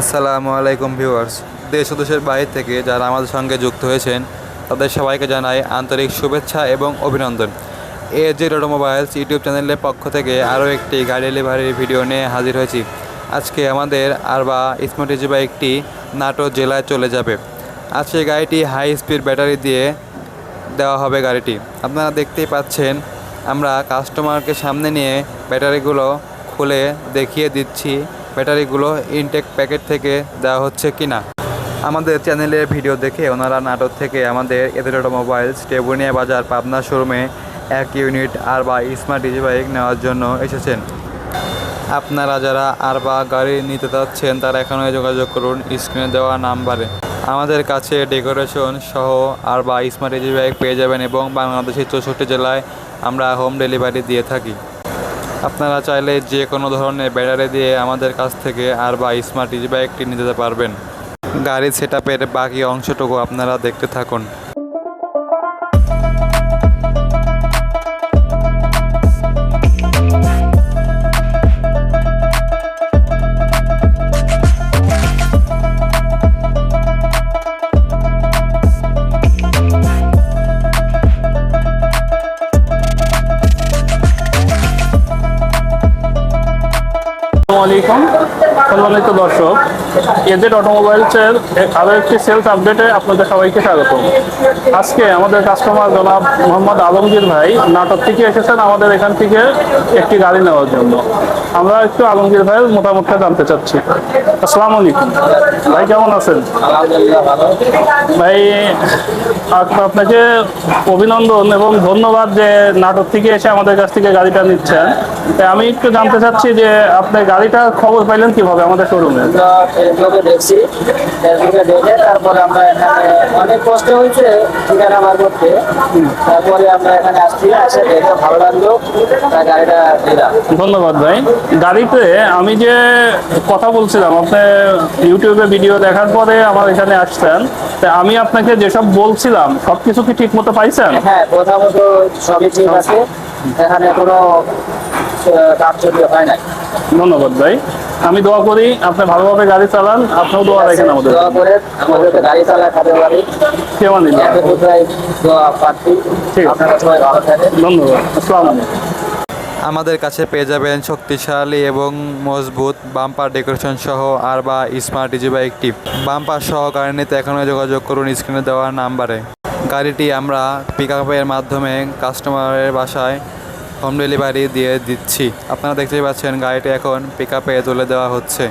আসসালামু আলাইকুম ভিউয়ার্স। দেশ ও দেশের বাইরে থেকে যারা আমাদের সঙ্গে যুক্ত হয়েছেন, তাদের সবাইকে জানাই আন্তরিক শুভেচ্ছা এবং অভিনন্দন। এ জে মোবাইলস ইউটিউব চ্যানেলের পক্ষ থেকে আরও একটি গাড়ি ডেলিভারির ভিডিও নিয়ে হাজির হয়েছি। আজকে আমাদের আরবা স্মার্টিজি একটি নাটোর জেলায় চলে যাবে। আজকে গাড়িটি হাই স্পিড ব্যাটারি দিয়ে দেওয়া হবে গাড়িটি। আপনারা দেখতেই পাচ্ছেন, আমরা কাস্টমারকে সামনে নিয়ে ব্যাটারিগুলো খুলে দেখিয়ে দিচ্ছি। ব্যাটারিগুলো ইনটেক প্যাকেট থেকে দেওয়া হচ্ছে কিনা। আমাদের চ্যানেলের ভিডিও দেখে ওনারা নাটক থেকে আমাদের এদের অটোমোবাইলস টেবুনিয়া বাজার পাবনা শোরুমে এক ইউনিট আর বা স্মার্ট ডিজি বাইক নেওয়ার জন্য এসেছেন। আপনারা যারা আর বা গাড়ি নিতে চাচ্ছেন তারা এখানে যোগাযোগ করুন স্ক্রিনে দেওয়া নাম্বারে। আমাদের কাছে ডেকোরেশন সহ আর বা স্মার্ট ইজি ব্যাগ পেয়ে যাবেন এবং বাংলাদেশের চৌষট্টি জেলায় আমরা হোম ডেলিভারি দিয়ে থাকি। আপনারা চাইলে যে কোনো ধরনের ব্যাটারি দিয়ে আমাদের কাছ থেকে আর বা স্মার্ট ইজি বাইকটি নিতে পারবেন। গাড়ির সেট বাকি অংশটুকু আপনারা দেখতে থাকুন। আলাইকুম। সম্মানিত দর্শক এজেড অটোমোবাইলসের আরও একটি সেলস আপডেটে আপনাদের সবাইকে স্বাগত আজকে আমাদের কাস্টমার জনাব মোহাম্মদ আলমগীর ভাই নাটক থেকে এসেছেন আমাদের এখান থেকে একটি গাড়ি নেওয়ার জন্য। আমরা একটু আলমগীর ভাইয়ের মোটামুটি জানতে চাচ্ছি। আসসালামু আলাইকুম। ভাই, কেমন আছেন? ভাই, আপ- আপনাকে অভিনন্দন এবং ধন্যবাদ যে নাটক থেকে এসে আমাদের কাছ থেকে গাড়িটা নিচ্ছেন। আমি একটু জানতে চাচ্ছি যে আপনি গাড়িটার খবর পাইলেন কীভাবে? আমাদের শোরুমে আমরা ফেসবুকে দেখছি ফেসবুকে দেখে তারপরে আমরা এখানে অনেক কষ্ট হয়েছে ঠিকানা বার করতে। তারপরে আমরা এখানে আসছি এসে দেখে ভালো লাগল গাড়িটা দিলাম। ধন্যবাদ ভাই। গাড়িতে আমি যে কথা বলছিলাম আপনি ইউটিউবে ভিডিও দেখার পরে আমার এখানে আসছেন তা আমি আপনাকে যেসব বলছিলাম সব কিছু কি ঠিক মতো পাইছেন? হ্যাঁ প্রথমত সবই ঠিক আছে। এখানে কোনো কাজ হয় নাই। ধন্যবাদ ভাই। আমি দোয়া করি আপনি ভালোভাবে গাড়ি চালান আপনিও দোয়া রাখেন আমাদের। দোয়া করে আমাদেরকে গাড়ি চালায় খাতে পারি কেমন ধন্যবাদ। আসসালামু আলাইকুম। আমাদের কাছে পেয়ে যাবেন শক্তিশালী এবং মজবুত বাম্পার ডেকোরেশন সহ আর বা স্মার্ট ইজি বাইকটি বাম্পার সহ গাড়ি নিতে এখনও যোগাযোগ করুন স্ক্রিনে দেওয়া নাম্বারে। গাড়িটি আমরা পিক আপের মাধ্যমে কাস্টমারের বাসায় হোম ডেলিভারি দিয়ে দিচ্ছি। আপনারা দেখতেই পাচ্ছেন গাড়িটি এখন পিক আপে তুলে দেওয়া হচ্ছে।